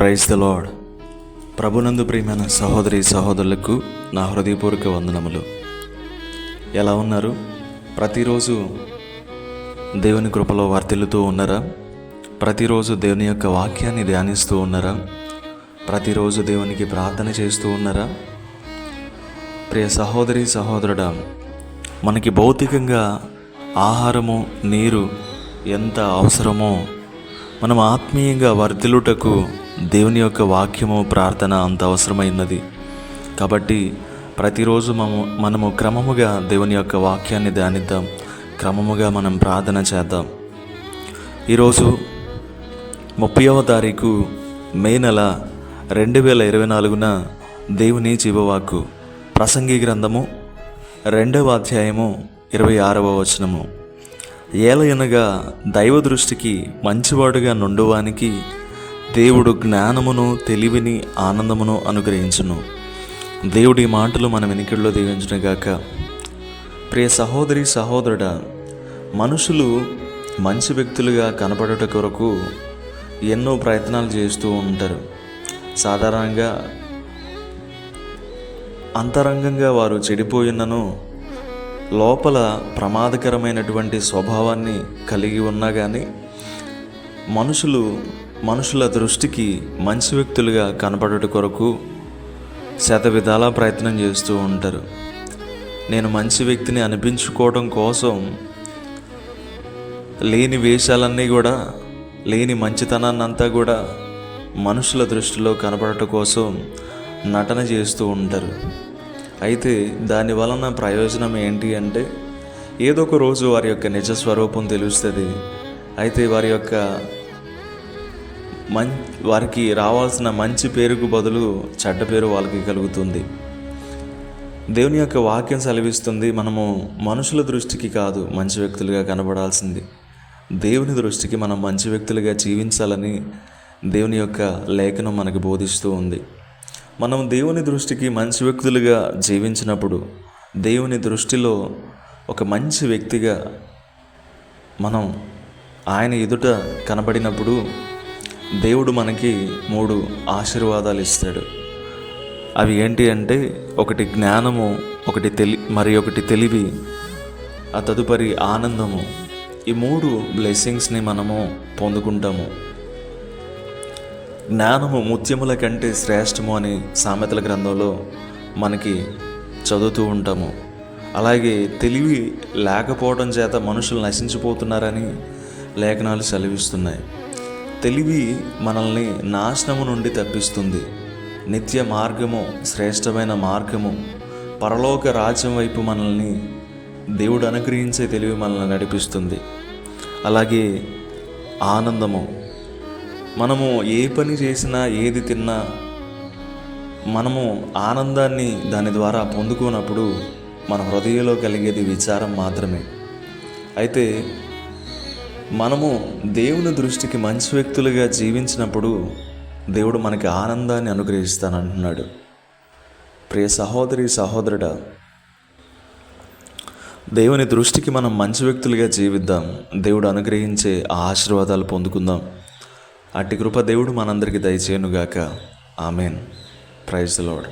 Praise the lord ప్రభునందు ప్రియమైన సహోదరి సహోదరులకు నా హృదయపూర్వక వందనములు. ఎలా ఉన్నారు? ప్రతిరోజు దేవుని కృపలో వర్తిల్లుతూ ఉన్నారా? ప్రతిరోజు దేవుని యొక్క వాక్యాన్ని ధ్యానిస్తూ ఉన్నారా? ప్రతిరోజు దేవునికి ప్రార్థన చేస్తూ ఉన్నారా? ప్రియ సహోదరి సహోదరుడా మనకి భౌతికంగా ఆహారము నీరు ఎంత అవసరమో మనం ఆత్మీయంగా వర్ధిలుటకు దేవుని యొక్క వాక్యము ప్రార్థన అంత అవసరమైనది. కాబట్టి ప్రతిరోజు మనము మనము క్రమముగా దేవుని యొక్క వాక్యాన్ని ధ్యానిద్దాం. క్రమముగా మనం ప్రార్థన చేద్దాం. ఈరోజు ముప్పైవ తారీఖు మే నెల రెండు వేల ఇరవై నాలుగున దేవుని జీవవాక్కు ప్రసంగి గ్రంథము రెండవ అధ్యాయము ఇరవై ఆరవ వచనము. ఏలయనగా దైవ దృష్టికి మంచివాడుగా నుండువానికి దేవుడు జ్ఞానమును తెలివిని ఆనందమును అనుగ్రహించును. దేవుడి మాటలు మన వెనుకల్లో దీవించునుగాక. ప్రియ సహోదరి సహోదరుడా మనుషులు మంచి వ్యక్తులుగా కనపడుట కొరకు ఎన్నో ప్రయత్నాలు చేస్తూ ఉంటారు. సాధారణంగా అంతరంగంగా వారు చెడిపోయినను లోపల ప్రమాదకరమైనటువంటి స్వభావాన్ని కలిగి ఉన్నా కానీ మనుషులు మనుషుల దృష్టికి మంచి వ్యక్తులుగా కనపడుట కొరకు శత విధాలా ప్రయత్నం చేస్తూ ఉంటారు. నేను మంచి వ్యక్తిని అనిపించుకోవడం కోసం లేని వేషాలన్నీ కూడా లేని మంచితనాన్ని అంతా కూడా మనుషుల దృష్టిలో కనపడట కోసం నటన చేస్తూ ఉంటారు. అయితే దాని వలన ప్రయోజనం ఏంటి అంటే ఏదో ఒక రోజు వారి యొక్క నిజ స్వరూపం తెలుస్తుంది. అయితే వారి యొక్క మం వారికి రావాల్సిన మంచి పేరుకు బదులు చెడ్డ పేరు వాళ్ళకి కలుగుతుంది. దేవుని యొక్క వాక్యం సెలవిస్తుంది మనము మనుషుల దృష్టికి కాదు మంచి వ్యక్తులుగా కనబడాల్సింది. దేవుని దృష్టికి మనం మంచి వ్యక్తులుగా జీవించాలని దేవుని యొక్క లేఖనం మనకు బోధిస్తూ ఉంది. మనం దేవుని దృష్టికి మంచి వ్యక్తులుగా జీవించినప్పుడు దేవుని దృష్టిలో ఒక మంచి వ్యక్తిగా మనం ఆయన ఎదుట కనబడినప్పుడు దేవుడు మనకి మూడు ఆశీర్వాదాలు ఇస్తాడు. అవి ఏంటి అంటే ఒకటి జ్ఞానము ఒకటి తెలి మరి ఒకటి తెలివి ఆ తదుపరి ఆనందము. ఈ మూడు బ్లెస్సింగ్స్ని మనము పొందుకుంటాము. జ్ఞానము ముత్యముల కంటే శ్రేష్టము అని సామెతల గ్రంథంలో మనకి చదువుతూ ఉంటాము. అలాగే తెలివి లేకపోవడం చేత మనుషులు నశించిపోతున్నారని లేఖనాలు సెలవిస్తున్నాయి. తెలివి మనల్ని నాశనము నుండి తప్పిస్తుంది. నిత్య మార్గము శ్రేష్టమైన మార్గము. పరలోక రాజ్యం వైపు మనల్ని దేవుడు అనుగ్రహించే తెలివి మనల్ని నడిపిస్తుంది. అలాగే ఆనందము. మనము ఏ పని చేసినా ఏది తిన్నా మనము ఆనందాన్ని దాని ద్వారా పొందుకున్నప్పుడు మన హృదయంలో కలిగేది విచారం మాత్రమే. అయితే మనము దేవుని దృష్టికి మంచి వ్యక్తులుగా జీవించినప్పుడు దేవుడు మనకి ఆనందాన్ని అనుగ్రహిస్తానంటున్నాడు ప్రియ సహోదరి సహోదరుడా దేవుని దృష్టికి మనం మంచి వ్యక్తులుగా జీవిద్దాం. దేవుడు అనుగ్రహించే ఆ ఆశీర్వాదాలు పొందుకుందాం. అట్టి కృప దేవుడు మనందరికీ దయచేయనుగాక. ఆమెన్. Praise load